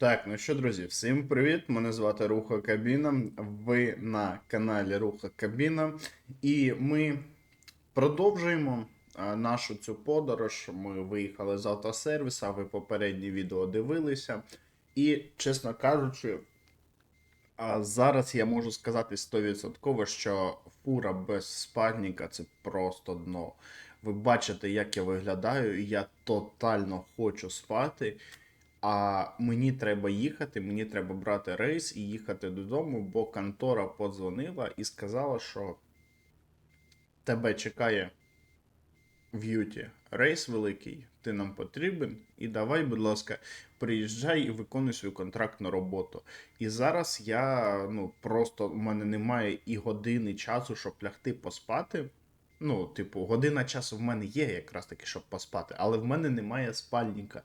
Так, ну що, друзі, всім привіт! Мене звати Руха Кабіна. Ви на каналі Руха Кабіна. І ми продовжуємо нашу цю подорож. Ми виїхали з автосервіса, ви попереднє відео дивилися. І, чесно кажучи, зараз я можу сказати 100%, що фура без спальника це просто дно. Ви бачите, як я виглядаю, я тотально хочу спати. А мені треба їхати, мені треба брати рейс і їхати додому, бо контора подзвонила і сказала, що тебе чекає в Юті рейс великий, ти нам потрібен, і давай, будь ласка, приїжджай і виконуй свою контрактну роботу. І зараз я ну просто в мене немає і години часу, щоб лягти поспати. Ну, типу, година часу в мене є якраз таки, щоб поспати, але в мене немає спальника.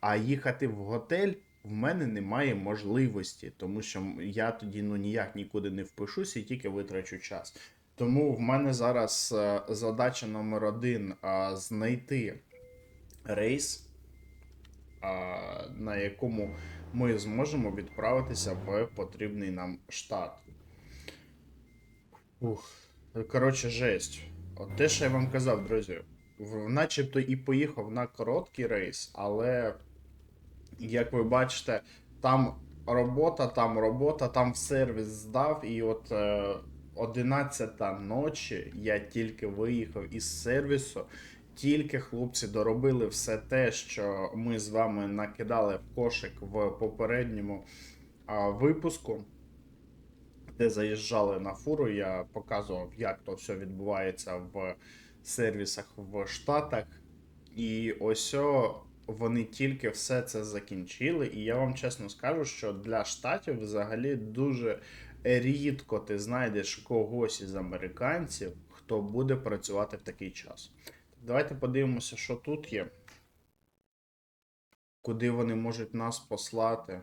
А їхати в готель в мене немає можливості, тому що я тоді ну ніяк нікуди не впишуся і тільки витрачу час. Тому в мене зараз е, задача номер один е, знайти рейс, е, на якому ми зможемо відправитися в потрібний нам штат. Ух, коротше, жесть. От те, що я вам казав, друзі, начебто і поїхав на короткий рейс, але, як ви бачите, там робота, там робота, там сервіс здав, і от е, 11 ночі я тільки виїхав із сервісу. Тільки хлопці доробили все те, що ми з вами накидали в кошик в попередньому а, випуску де заїжджали на фуру, я показував, як то все відбувається в сервісах в Штатах. І ось вони тільки все це закінчили. І я вам чесно скажу, що для штатів взагалі дуже рідко ти знайдеш когось із американців, хто буде працювати в такий час. Давайте подивимося, що тут є. Куди вони можуть нас послати.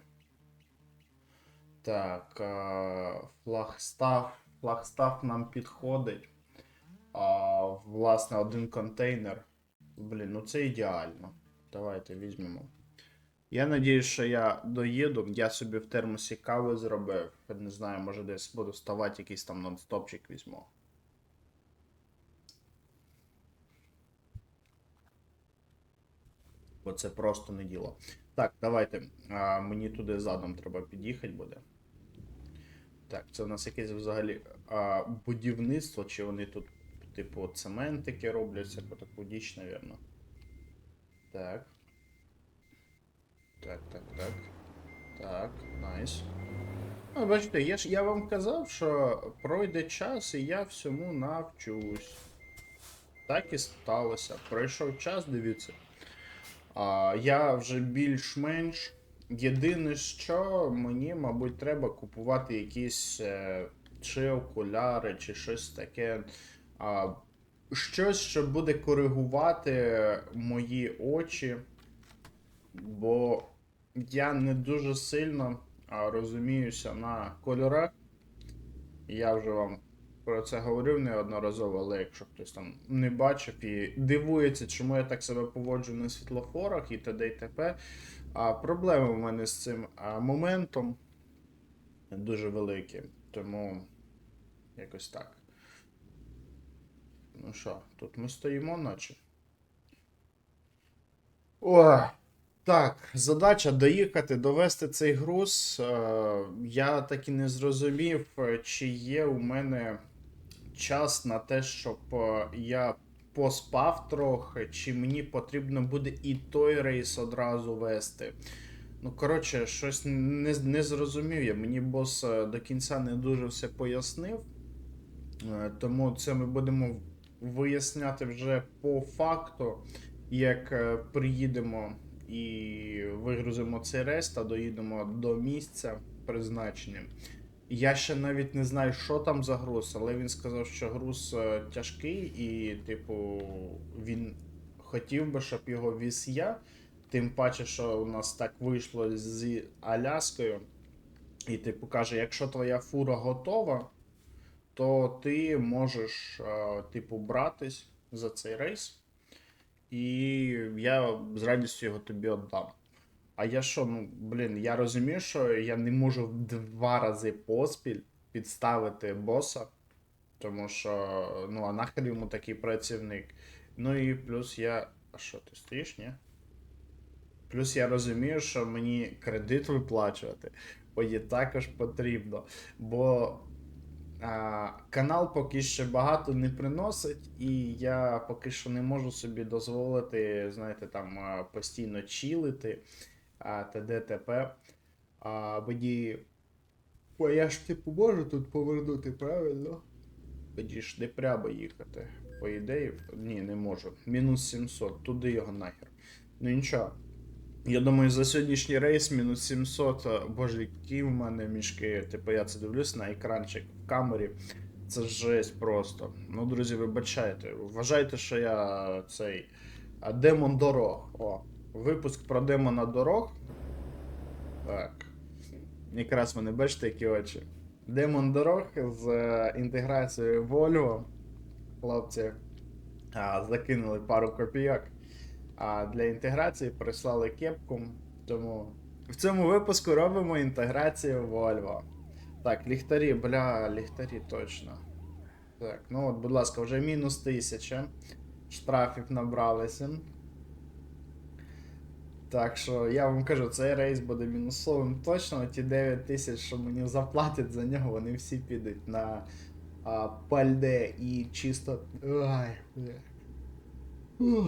Так, а, флагстав. Флагстав нам підходить. Власне, один контейнер. Блін, ну це ідеально. Давайте візьмемо. Я надіюсь, що я доїду. Я собі в термосі кави зробив. Не знаю, може десь буду ставати якийсь там нонстопчик візьму. Бо це просто не діло. Так, давайте. А, мені туди задом треба під'їхати буде. Так, це у нас якесь взагалі а, будівництво, чи вони тут, типу, цементики роблять, всяку таку діч, навірно. Так. Так, так, так. Так, найс. Ну, бачите, я ж я вам казав, що пройде час і я всьому навчусь. Так і сталося. Пройшов час, дивіться. А, я вже більш-менш. Єдине, що мені, мабуть, треба купувати якісь е, чи окуляри, чи щось таке. Щось, що буде коригувати мої очі. Бо я не дуже сильно розуміюся на кольорах. Я вже вам про це говорив неодноразово, але якщо хтось там не бачив і дивується, чому я так себе поводжу на світлофорах і т.д. і т.п. А проблеми в мене з цим моментом дуже великі. Тому якось так. Ну що, тут ми стоїмо, наче. О, так, задача доїхати, довести цей груз. Е, я так і не зрозумів, е, чи є у мене час на те, щоб е, я поспав трохи, чи мені потрібно буде і той рейс одразу вести. Ну, коротше, щось не, не зрозумів я. Мені бос е, до кінця не дуже все пояснив. Е, Тому це ми будемо виясняти вже по факту, як е, приїдемо і вигрузимо цей рейс та доїдемо до місця призначення. Я ще навіть не знаю, що там за груз, але він сказав, що груз е, тяжкий, і, типу, він хотів би, щоб його віз я. Тим паче, що у нас так вийшло з Аляскою. І, типу, каже, якщо твоя фура готова, то ти можеш, е, типу, братись за цей рейс. І я з радістю його тобі віддам. А я що, ну, блін, я розумію, що я не можу два рази поспіль підставити боса, тому що, ну, а нахер йому такий працівник. Ну і плюс я. А що, ти стоїш, ні? Плюс я розумію, що мені кредит виплачувати мені також потрібно. Бо а, канал поки що багато не приносить, і я поки що не можу собі дозволити, знаєте, там постійно чилити а, т.д. т.п. А мені. Бо я ж типу можу тут повернути, правильно? Тоді ж не прямо їхати. По ідеї, ні, не можу. Мінус 700, туди його нахер. Ну нічого. Я думаю, за сьогоднішній рейс мінус 700. а, Боже, які в мене мішки. Типу, я це дивлюсь на екранчик в камері. Це жесть просто. Ну, друзі, вибачайте. Вважайте, що я цей демон дорог. О, випуск про демона дорог. Так. Якраз вони бачите, які очі. Демон дорог з е, інтеграцією Volvo. Хлопці а, закинули пару копійок. А для інтеграції прислали кепку. Тому в цьому випуску робимо інтеграцію Volvo. Так, ліхтарі, бля, ліхтарі точно. Так, ну от, будь ласка, вже мінус 1000. Штрафів набралися. Так що я вам кажу, цей рейс буде мінусовим точно. Ті 9 тисяч, що мені заплатять за нього, вони всі підуть на а, пальде і чисто. Ай, бля. Ух.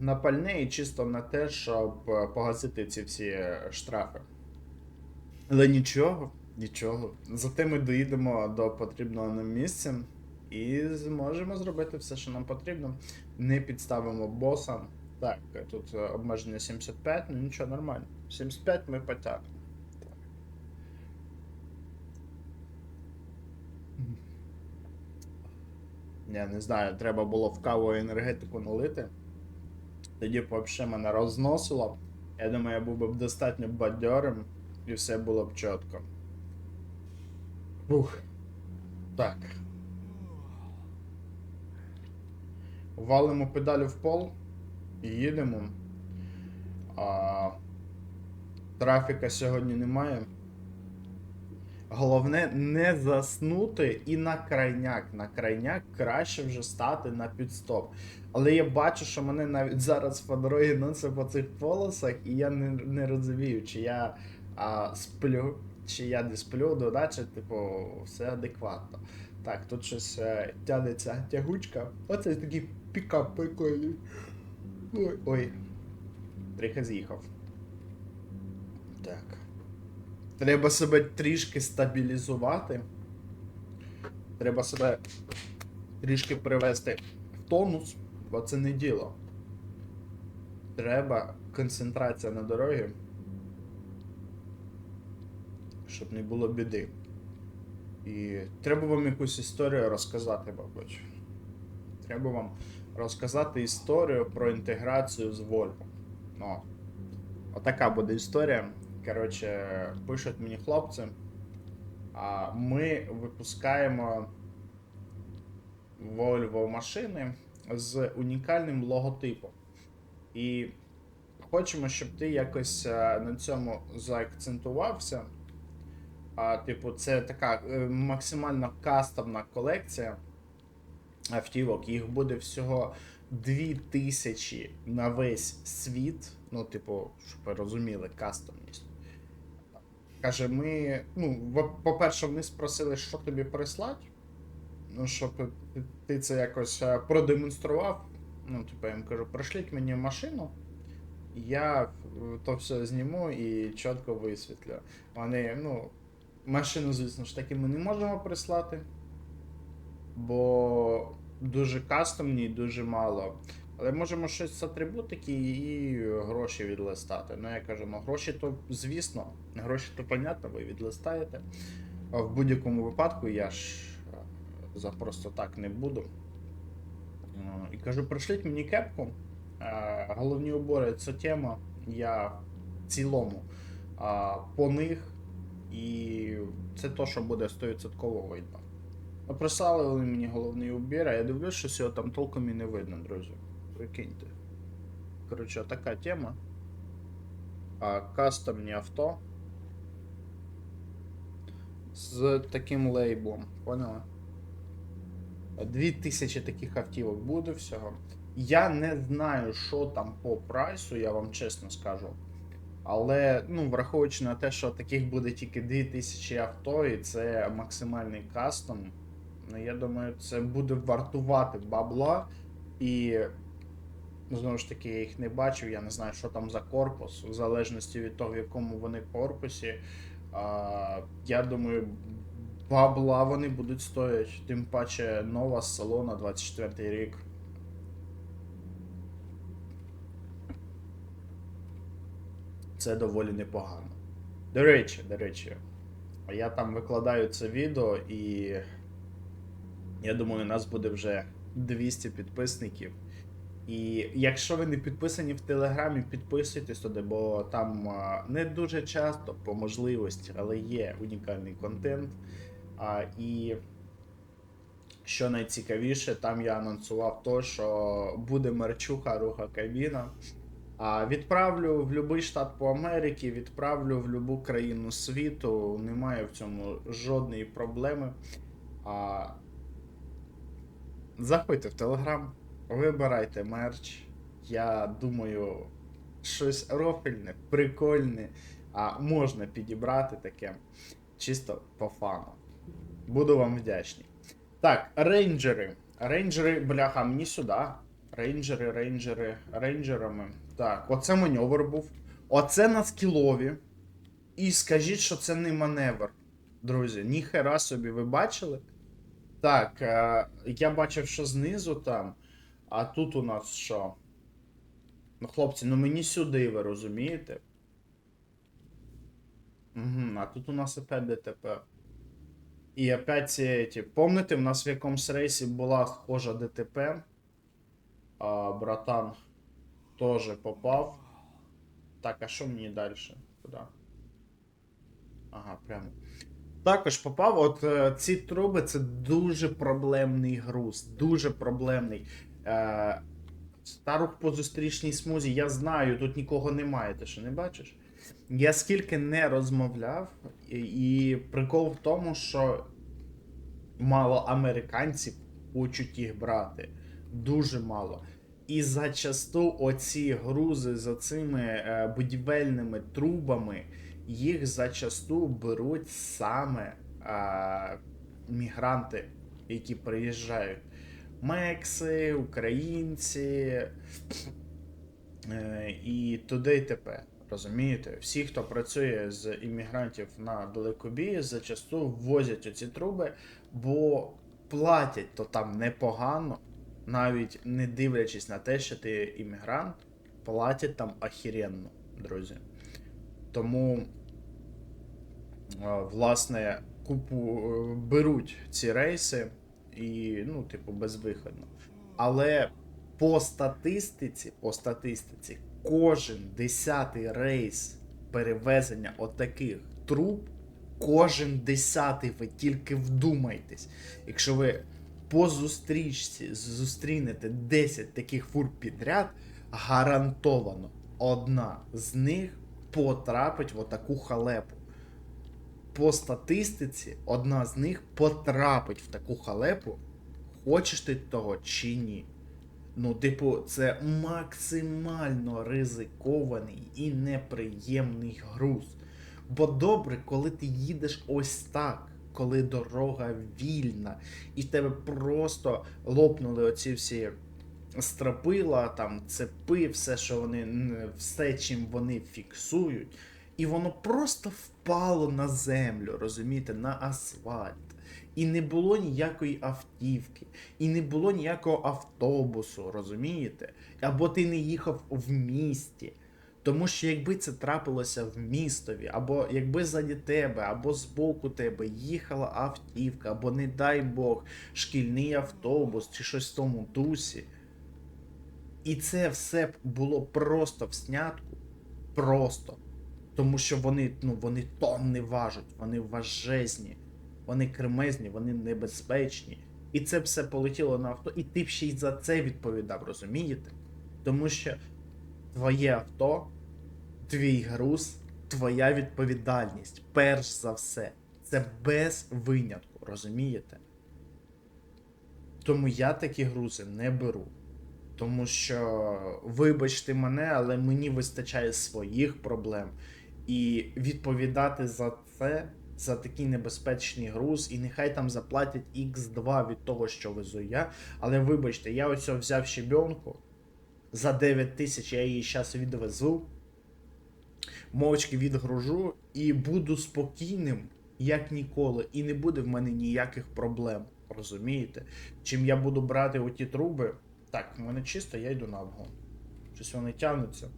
На пальне і чисто на те, щоб е, погасити ці всі е, штрафи. Але нічого, нічого. Зате ми доїдемо до потрібного нам місця і зможемо зробити все, що нам потрібно. Не підставимо боса. Так, тут е, обмеження 75, ну нічого, нормально. 75 ми потягнемо. Я не знаю, треба було в каву енергетику налити. Тоді б взагалі мене розносило. Я думаю, я був би достатньо бадьорим і все було б чітко. Ух. Так. Валимо педалю в пол їдемо. А, трафіка сьогодні немає. Головне не заснути і на крайняк. На крайняк краще вже стати на підстоп. Але я бачу, що мене навіть зараз по дорозі носить по цих полосах, і я не, не розумію, чи я а, сплю, чи я не сплю, чи типу все адекватно. Так, тут щось е, тянеться тягучка. Оце такий пікап прикольний. Ой, ой. Трохи з'їхав. Так. Треба себе трішки стабілізувати. Треба себе трішки привести в тонус, бо це не діло. Треба концентрація на дорогі, щоб не було біди. І треба вам якусь історію розказати, мабуть. Треба вам розказати історію про інтеграцію з Volvo. Ну, отака буде історія. Коротше, пишуть мені хлопці. А ми випускаємо Volvo машини з унікальним логотипом. І хочемо, щоб ти якось е, на цьому заакцентувався. А, типу, це така е, максимально кастомна колекція автівок. Їх буде всього 2000 на весь світ. Ну, типу, щоб ви розуміли, кастомність. Каже, ми. Ну, по-перше, вони спросили, що тобі прислати. Ну, щоб ти- це якось е, продемонстрував. Ну, типу, я їм кажу, пришліть мені машину. Я е, то все зніму і чітко висвітлю. Вони, ну, машину, звісно ж таки, ми не можемо прислати. Бо дуже кастомні дуже мало. Але можемо щось з атрибутики і гроші відлистати. Ну, я кажу, ну гроші то, звісно, гроші то понятно, ви відлистаєте. В будь-якому випадку я ж е, за просто так не буду. Ну, І кажу, пришліть мені кепку. Е, Головні убори це тема. Я в цілому по них. І це то, що буде 100% видно. Прислали мені головний убір, а я дивлюсь, що цього там толком і не видно, друзі. Прикиньте. Коротше, така тема. а, кастомні авто з таким лейблом. Поняла? 2000 таких автівок буде всього. Я не знаю, що там по прайсу, я вам чесно скажу. Але, ну, враховуючи на те, що таких буде тільки 2000 авто, і це максимальний кастом, я думаю, це буде вартувати бабла. І ну, знову ж таки, я їх не бачив, я не знаю, що там за корпус, в залежності від того, в якому вони корпусі. А, я думаю, бабла вони будуть стоять. Тим паче нова салона 24 рік. Це доволі непогано. До речі, до речі, я там викладаю це відео і я думаю, у нас буде вже 200 підписників. І якщо ви не підписані в Телеграмі, підписуйтесь туди, бо там не дуже часто по можливості, але є унікальний контент. А, і що найцікавіше, там я анонсував то, що буде мерчуха руха кабіна. А відправлю в будь-який штат по Америці, відправлю в будь-яку країну світу. Немає в цьому жодної проблеми. А... Заходьте в Телеграм, вибирайте мерч. Я думаю, щось рофельне, прикольне, а можна підібрати таке чисто по фану. Буду вам вдячний. Так, рейнджери. Рейнджери, бляха, мені сюди. Рейнджери, рейнджери, рейнджерами. Так, оце маневр був. Оце на скілові. І скажіть, що це не маневр. Друзі, ніхера собі ви бачили? Так, е, я бачив, що знизу там. А тут у нас що? Ну, хлопці, ну мені сюди, ви розумієте? Угу, а тут у нас опять ДТП. І опять ці эти. Помните, в нас в якомусь рейсі була схожа ДТП. А, братан теж попав. Так, а що мені далі? Куди? Ага, прямо. Також попав. От е, ці труби це дуже проблемний груз. Дуже проблемний. Е, та по зустрічній смузі, я знаю, тут нікого немає, ти що не бачиш? Я скільки не розмовляв, і, і прикол в тому, що мало американців хочуть їх брати. Дуже мало. І зачасту оці грузи за цими е, будівельними трубами, їх зачасту беруть саме е, мігранти, які приїжджають. Мекси, українці е, і туди і тепер. Розумієте? Всі, хто працює з іммігрантів на далекобії, зачасту ввозять оці труби, бо платять то там непогано, навіть не дивлячись на те, що ти іммігрант, платять там охеренно, друзі. Тому, власне, купу е, беруть ці рейси і, ну, типу, безвиходно. Але по статистиці, по статистиці, кожен десятий рейс перевезення отаких труб, кожен десятий, ви тільки вдумайтесь. Якщо ви по зустрічці зустрінете 10 таких фур підряд, гарантовано одна з них потрапить в отаку халепу. По статистиці, одна з них потрапить в таку халепу, хочеш ти того чи ні. Ну, типу, це максимально ризикований і неприємний груз. Бо добре, коли ти їдеш ось так, коли дорога вільна, і в тебе просто лопнули оці всі стропила, там цепи, все, що вони, все, чим вони фіксують, і воно просто впало на землю, розумієте, на асфальт. І не було ніякої автівки, і не було ніякого автобусу, розумієте? Або ти не їхав в місті. Тому що якби це трапилося в містові, або якби заді тебе, або збоку тебе їхала автівка, або, не дай Бог, шкільний автобус чи щось в тому дусі. І це все було просто в снятку. Просто. Тому що вони, ну, вони тонни важать, вони важезні, вони кремезні, вони небезпечні. І це все полетіло на авто, і ти ще й за це відповідав, розумієте? Тому що твоє авто твій груз, твоя відповідальність. Перш за все. Це без винятку, розумієте? Тому я такі грузи не беру. Тому що, вибачте мене, але мені вистачає своїх проблем. І відповідати за це, за такий небезпечний груз, і нехай там заплатять X2 від того, що везу я. Але вибачте, я ось взяв щебенку за 9 тисяч, я її зараз відвезу, мовчки відгружу і буду спокійним, як ніколи, і не буде в мене ніяких проблем. Розумієте? Чим я буду брати оті труби. Так, в мене чисто, я йду на обгон. Щось вони тягнуться.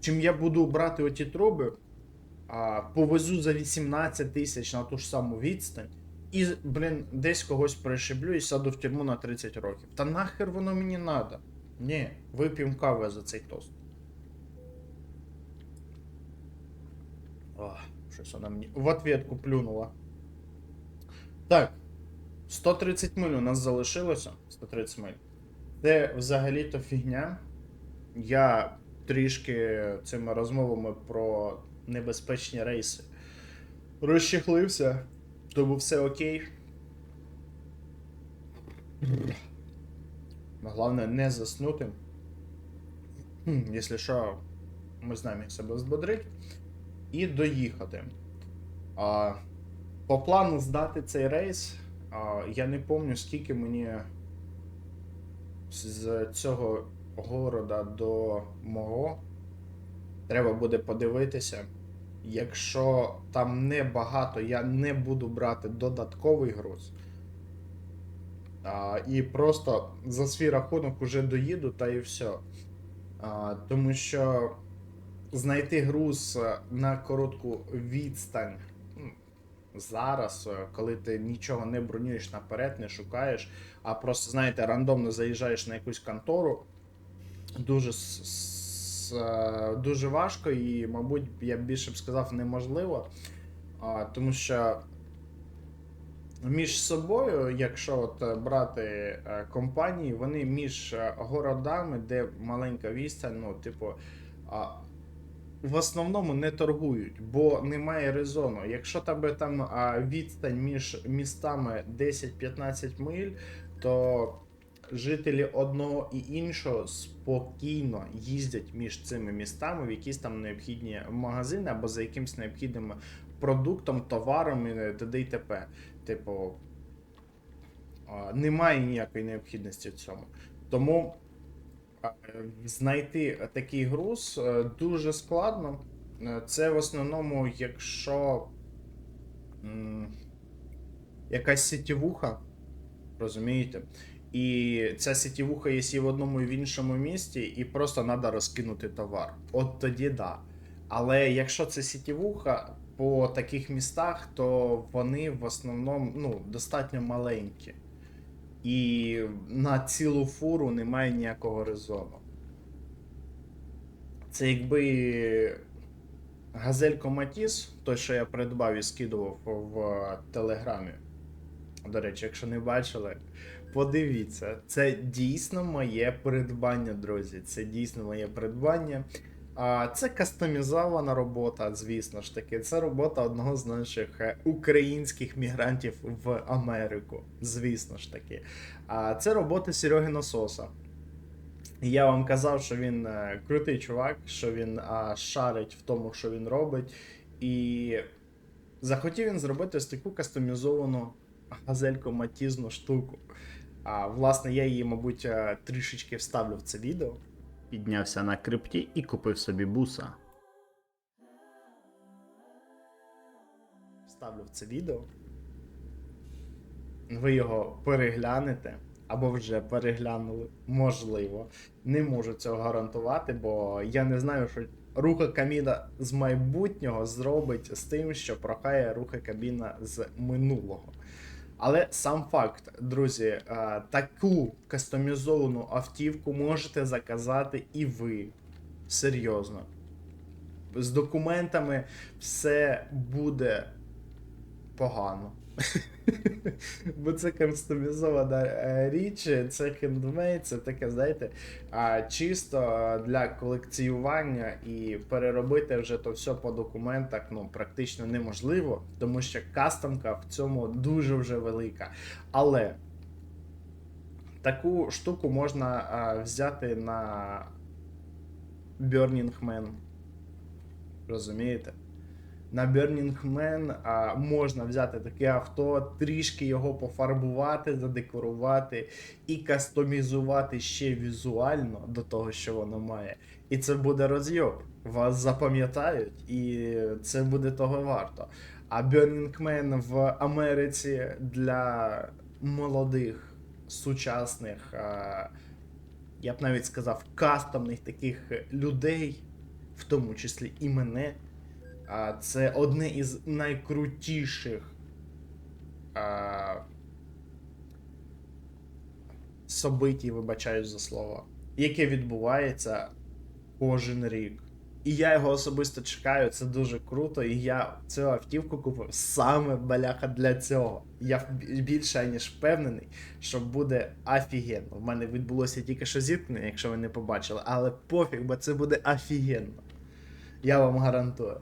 Чим я буду брати оті труби, а, повезу за 18 тисяч на ту ж саму відстань, і, блін, десь когось пришиблю і сяду в тюрму на 30 років. Та нахер воно мені надо? Ні, вип'ємо кави за цей тост. Ох, щось вона мені в ответку плюнула. Так. 130 миль у нас залишилося. 130 миль. Це взагалі-то фігня. Я трішки цими розмовами про небезпечні рейси розчехлився, тому все окей. Головне не заснути. Якщо що, ми знаємо, як себе збодрить. І доїхати. А, по плану здати цей рейс, а, я не пам'ятаю, скільки мені з цього города до мого. Треба буде подивитися. Якщо там небагато, я не буду брати додатковий груз. А, і просто за свій рахунок уже доїду та і все. А, тому що знайти груз е, на коротку відстань зараз, е, коли ти нічого не бронюєш наперед, не шукаєш, а просто, знаєте, рандомно заїжджаєш на якусь контору, дуже, е, дуже важко і, мабуть, я більше б сказав, неможливо. Тому що між собою, якщо от е, брати е, компанії, вони між городами, де маленька відстань, ну, типу, в основному не торгують, бо немає резону. Якщо тебе там відстань між містами 10-15 миль, то жителі одного і іншого спокійно їздять між цими містами в якісь там необхідні магазини або за якимось необхідним продуктом, товаром і т.д. і т.п. Типу, немає ніякої необхідності в цьому. Тому знайти такий груз е, дуже складно. Е, Це в основному, якщо якась сітівуха, розумієте? І ця сітівуха є і в одному, і в іншому місті, і просто треба розкинути товар. От тоді да. Але якщо це сітівуха по таких містах, то вони в основному ну, достатньо маленькі. І на цілу фуру немає ніякого резону. Це якби Газелько Матіс, той, що я придбав і скидував в Телеграмі. До речі, якщо не бачили, подивіться, це дійсно моє придбання, друзі. Це дійсно моє придбання. А це кастомізована робота, звісно ж таки. Це робота одного з наших е, українських мігрантів в Америку. Звісно ж таки. А це робота Сереги Насоса. Я вам казав, що він е, крутий чувак, що він а, шарить в тому, що він робить. І захотів він зробити ось таку кастомізовану газелько матізну штуку. А, власне, я її, мабуть, е, трішечки вставлю в це відео. Піднявся на крипті і купив собі буса. Вставлю в це відео. Ви його переглянете. Або вже переглянули, можливо. Не можу цього гарантувати, бо я не знаю, що руха каміна з майбутнього зробить з тим, що прохає руха кабіна з минулого. Але сам факт, друзі, е, таку кастомізовану автівку можете заказати і ви. Серйозно. З документами все буде погано. Бо це кастомізована е, річ, це хендмейд, це таке, знаєте, чисто для колекціювання і переробити вже то все по документах ну, практично неможливо, тому що кастомка в цьому дуже вже велика. Але таку штуку можна взяти на Burning Man. Розумієте? На Burning Man а, можна взяти таке авто, трішки його пофарбувати, задекорувати і кастомізувати ще візуально до того, що воно має. І це буде розйоб. Вас запам'ятають, і це буде того варто. А Burning Man в Америці для молодих, сучасних, а, я б навіть сказав, кастомних таких людей, в тому числі і мене. А, Це одне із найкрутіших а, собитій, вибачаюсь за слово, яке відбувається кожен рік. І я його особисто чекаю, це дуже круто. І я цю автівку купив саме баляха для цього. Я більше ніж впевнений, що буде офігенно. В мене відбулося тільки що зіткнення, якщо ви не побачили, але пофіг, бо це буде офігенно. Я вам гарантую.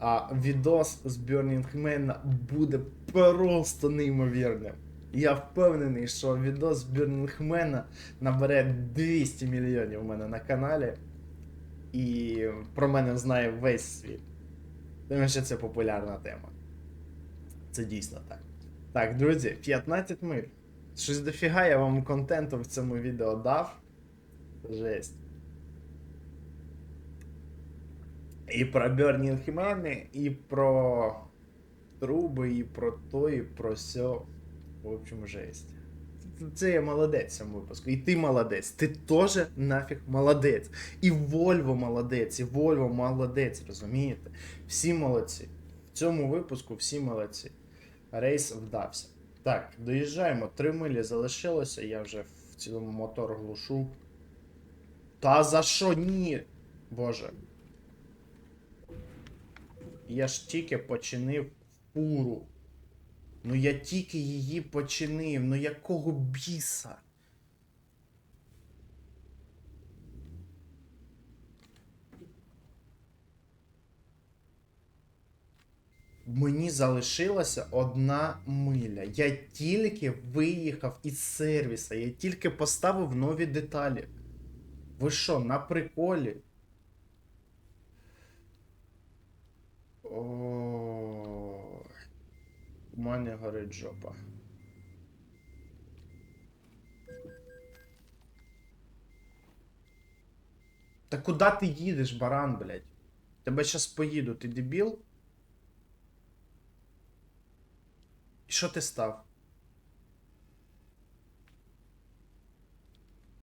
А відос з Burning Man буде просто неймовірним. Я впевнений, що відос з Burning Man набере 200 мільйонів у мене на каналі. І про мене знає весь світ. Тому що це популярна тема. Це дійсно так. Так, друзі, 15 миль. Щось дофіга я вам контенту в цьому відео дав. Жесть. І про Burning Man, і про труби, і про то, і про все. В общем, жесть. Це я молодець в цьому випуску. І ти молодець. Ти теж нафіг молодець. І Вольво молодець, і Вольво молодець, розумієте? Всі молодці. В цьому випуску всі молодці. Рейс вдався. Так, доїжджаємо. Три милі залишилося, я вже в цілому мотор глушу. Та за що ні? Боже. Я ж тільки починив фуру. Ну я тільки її починив. Ну якого біса? Мені залишилася одна миля. Я тільки виїхав із сервіса, я тільки поставив нові деталі. Ви що, на приколі? Ой. У мене горить жопа. Та куди ти їдеш, баран, блядь? Тебе щас поїду, ти дебіл? І що ти став?